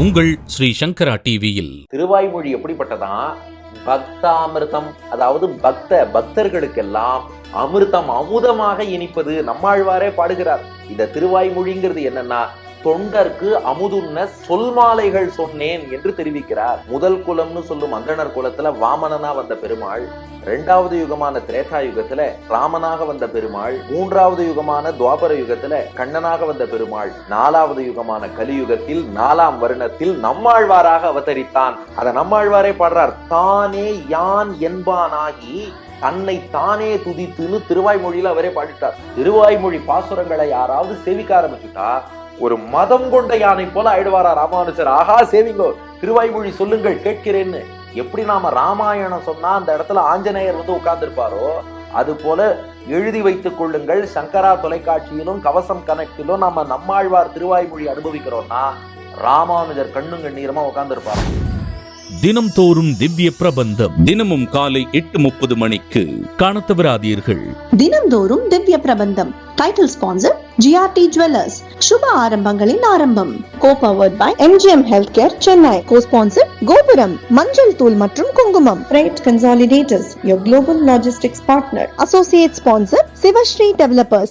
உங்கள் ஸ்ரீ சங்கரா டிவியில். திருவாய்மொழி எப்படிப்பட்டதா பக்தாமிர்தம் அதாவது பக்த பக்தர்களுக்கெல்லாம் அமிர்தம் அமுதமாக இனிப்பது நம்மாழ்வாரே பாடுகிறார். இந்த திருவாய்மொழிங்கிறது என்னன்னா தொண்டர்க்கு அமுதுன்ன சொல்மாலைகள் சொன்னேன் என்று தெரிவிக்கிறார். முதல் குலம்னு சொல்லும் அந்தனர் குலத்துல வாமனனா வந்த பெருமாள் இரண்டாவது யுகமான திரேதா யுகத்துல ராமனாக வந்த பெருமாள் மூன்றாவது யுகமான துவாபர யுகத்துல கண்ணனாக வந்த பெருமாள் நாலாவது யுகமான கலியுகத்தில் நாலாம் வருணத்தில் நம்மாழ்வாராக அவதரித்தான். அத நம்மாழ்வாரே பாடுறார். தானே யான் என்பானாகி தன்னை தானே துதித்துன்னு திருவாய்மொழியில அவரே பாடிட்டார். திருவாய்மொழி பாசுரங்களை யாராவது சேவிக்க ஆரம்பிச்சுட்டா ஒரு மதம் கொண்ட யானை போல ஆயிடுவாரா ராமானுஜர்? ஆஹா சேவிங்கோ திருவாய்மொழி சொல்லுங்கள் கேட்கிறேன்னு. எப்படி நாம ராமாயணம் சொன்னா அந்த இடத்துல ஆஞ்சநேயர் வந்து உட்கார்ந்திருப்பாரோ? அது போல எழுதி வைத்துக் கொள்ளுங்கள் சங்கரா தொலைக்காட்சியிலும் கவசம் கனெக்டிலும் நாம நம்மாழ்வார் திருவாய்மொழி அனுபவிக்கிறோம்னா ராமானுஜர் கண்ணும் கண்ணீரமா உட்கார்ந்திருப்பார்? தினம் தோறும் திவ்ய பிரபந்தம். தினமும் காலை எட்டு முப்பது மணிக்கு. காணத் தவறாதீர்கள் தினம்தோறும் Divya Prabandham. Title sponsor GRT jewellers சுப ஆரம்பங்களின் ஆரம்பம் co powered by MGM health care Chennai co sponsor Gopuram மஞ்சள் தூள் மற்றும் குங்குமம் rate consolidators your global logistics partner associate sponsor Sivasri developers